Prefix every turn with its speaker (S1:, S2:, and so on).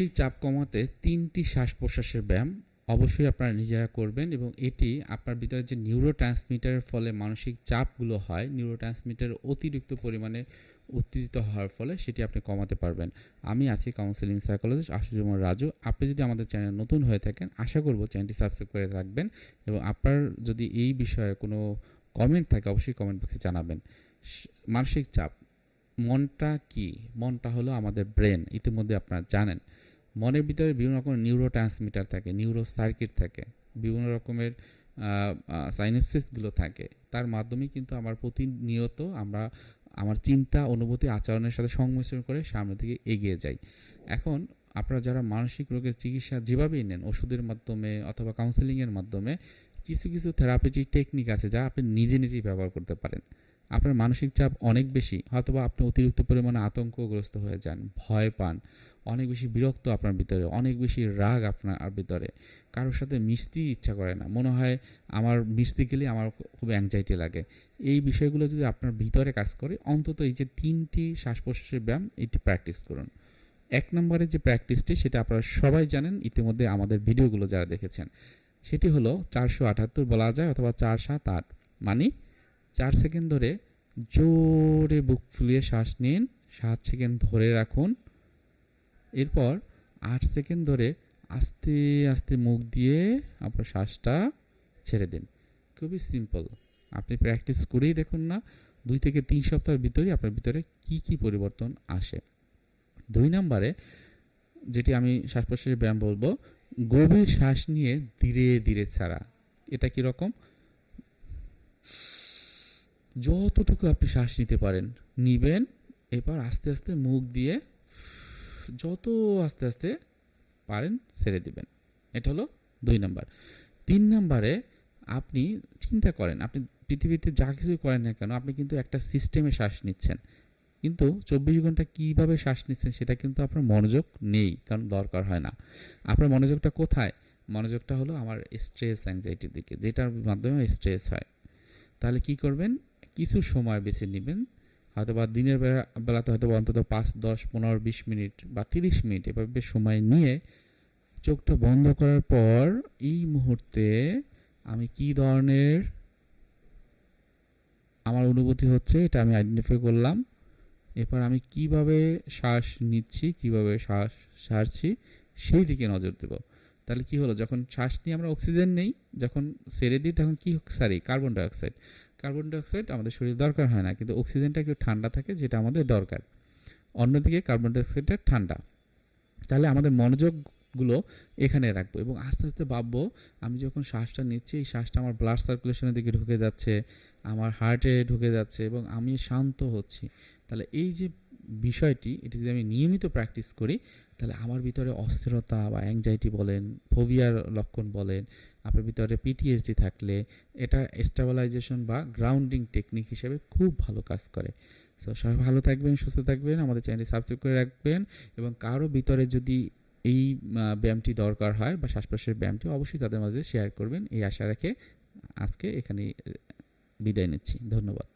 S1: মানসিক চাপ কমাতে তিনটি শ্বাস প্রশ্বাসের ব্যায়াম অবশ্যই আপনারা নিজেরা করবেন এবং এটি আপনার ভিতরে যে নিউরো ট্রান্সমিটারের ফলে মানসিক চাপগুলো হয় নিউরো ট্রান্সমিটার অতিরিক্ত পরিমাণে উত্তেজিত হওয়ার ফলে সেটি আপনি কমাতে পারবেন। আমি আছি কাউন্সিলিং সাইকোলজিস্ট আশুজুমর রাজু। আপনি যদি আমাদের চ্যানেল নতুন হয়ে থাকেন, আশা করব চ্যানেলটি সাবস্ক্রাইব করে রাখবেন এবং আপনার যদি এই বিষয়ে কোনো কমেন্ট থাকে, অবশ্যই কমেন্ট বক্সে জানাবেন। মানসিক চাপ, মনটা কি? মনটা হলো আমাদের ব্রেন ইতিমধ্যে আপনারা জানেন। মনের ভিতরে বিভিন্ন রকমের নিউরো ট্রান্সমিটার থাকে নিউরো সার্কিট থাকে, বিভিন্ন রকমের সাইনেপসিসগুলো থাকে। তার মাধ্যমে কিন্তু আমার প্রতিনিয়ত আমরা আমার চিন্তা, অনুভূতি, আচরণের সাথে সংমিশ্রণ করে সামনের দিকে এগিয়ে যাই। এখন আপনারা যারা মানসিক রোগের চিকিৎসা যেভাবেই নেন, ওষুধের মাধ্যমে অথবা কাউন্সেলিংয়ের মাধ্যমে, কিছু কিছু থেরাপিটিক টেকনিক আছে যা আপনি নিজে, নিজেই ব্যবহার করতে পারেন। আপনার মানসিক চাপ অনেক বেশি, হয়তোবা আপনি অতিরিক্ত পরিমাণে আতঙ্কগ্রস্ত হয়ে যান, ভয় পান, অনেক বেশি বিরক্ত আপনার ভিতরে, অনেক বেশি রাগ আপনার ভিতরে। কারোর সাথে মিশতেই ইচ্ছা করে না, মনে হয় আমার মিশতে গেলে আমার খুব অ্যাংজাইটি লাগে। এই বিষয়গুলো যদি আপনার ভিতরে কাজ করে, অন্তত এই যে তিনটি শ্বাস প্রশ্বাসের ব্যায়াম, এটি প্র্যাকটিস করুন। এক নম্বরে যে প্র্যাকটিসটি সেটা আপনারা সবাই জানেন, ইতিমধ্যে আমাদের ভিডিওগুলো যারা দেখেছেন, সেটি হলো চারশো আটাত্তর বলা যায় অথবা চার সাত আট মানে চার সেকেন্ড ধরে জোরে বুক ফুলিয়ে শ্বাস নিন, সাত সেকেন্ড ধরে রাখুন। এরপর আট সেকেন্ড ধরে আস্তে আস্তে মুখ দিয়ে আপনার শ্বাসটা ছেড়ে দিন। খুবই সিম্পল। আপনি প্র্যাকটিস করেই দেখুন না, দুই থেকে তিন সপ্তাহের ভিতরেই আপনার ভিতরে কি কি পরিবর্তন আসে। দুই নম্বরে যেটি আমি শ্বাস প্রশ্বাসের ব্যায়াম বলব, গভীর শ্বাস নিয়ে ধীরে ধীরে ছাড়া। এটা কীরকম যতটুকু আপনি শ্বাস নিতে পারেন, নিবেন, এবার আস্তে আস্তে মুখ দিয়ে যত আস্তে আস্তে পারেন ছেড়ে দিবেন। এটা হলো দুই নাম্বার। তিন নাম্বারে আপনি চিন্তা করেন, আপনি পৃথিবীতে যা কিছু করেন না কেন, আপনি কিন্তু একটা সিস্টেমে শ্বাস নিচ্ছেন। কিন্তু চব্বিশ ঘণ্টা কীভাবে শ্বাস নিচ্ছেন সেটা কিন্তু আপনার মনোযোগ নেই, কারণ দরকার হয় না। আপনার মনোযোগটা কোথায়? মনোযোগটা হলো আমার স্ট্রেস অ্যাংজাইটির দিকে, যেটার মাধ্যমে স্ট্রেস হয়। তাহলে কি করবেন? কিছু সময় বেছে নেবেন। হয়তো বা দিনের বেলা, বেলাতে হয়তো অন্তত পাঁচ, দশ, পনেরো, বিশ মিনিট বা তিরিশ মিনিট এভাবে সময় নিয়ে চোখটা বন্ধ করার পর এই মুহূর্তে আমি কি ধরনের আমার অনুভূতি হচ্ছে এটা আমি আইডেন্টিফাই করলাম। এরপর আমি কীভাবে শ্বাস নিচ্ছি, কীভাবে শ্বাস সারছি সেই দিকে নজর দেব। তাহলে কি হলো? যখন শ্বাস নিয়ে আমরা অক্সিজেন নেই, যখন ছেড়ে দিই, তখন কি সারি কার্বন ডাইঅক্সাইড কার্বন ডাইঅক্সাইড আমাদের শরীর দরকার হয় না, কিন্তু অক্সিজেনটা একটু ঠান্ডা থাকে, যেটা আমাদের দরকার। অন্যদিকে কার্বন ডাইঅক্সাইডটা ঠান্ডা। তাহলে আমাদের মনোযোগগুলো এখানে রাখব এবং আস্তে আস্তে ভাববো, আমি যখন শ্বাসটা নিচ্ছি, এই শ্বাসটা আমার ব্লাড সার্কুলেশনের দিকে ঢুকে যাচ্ছে, আমার হার্টে ঢুকে যাচ্ছে এবং আমি শান্ত হচ্ছি। তাহলে এই যে বিষয়টি, এটি যদি আমি নিয়মিত প্র্যাকটিস করি, তাহলে আমার ভিতরে অস্থিরতা বা অ্যাংজাইটি বলেন ফোবিয়ার লক্ষণ বলেন, আপনার ভিতরে পিটিএসডি থাকলে, এটা স্টেবিলাইজেশন বা গ্রাউন্ডিং টেকনিক হিসেবে খুব ভালো কাজ করে। সো সবাই ভালো থাকবেন, সুস্থ থাকবেন, আমাদের চ্যানেলটি সাবস্ক্রাইব করে রাখবেন এবং কারও ভিতরে যদি এই ব্যায়ামটি দরকার হয় বা শ্বাস প্রশ্বাসের ব্যায়ামটি অবশ্যই তাদের মাঝে শেয়ার করবেন। এই আশা রেখে আজকে এখানে বিদায় নিচ্ছি। ধন্যবাদ।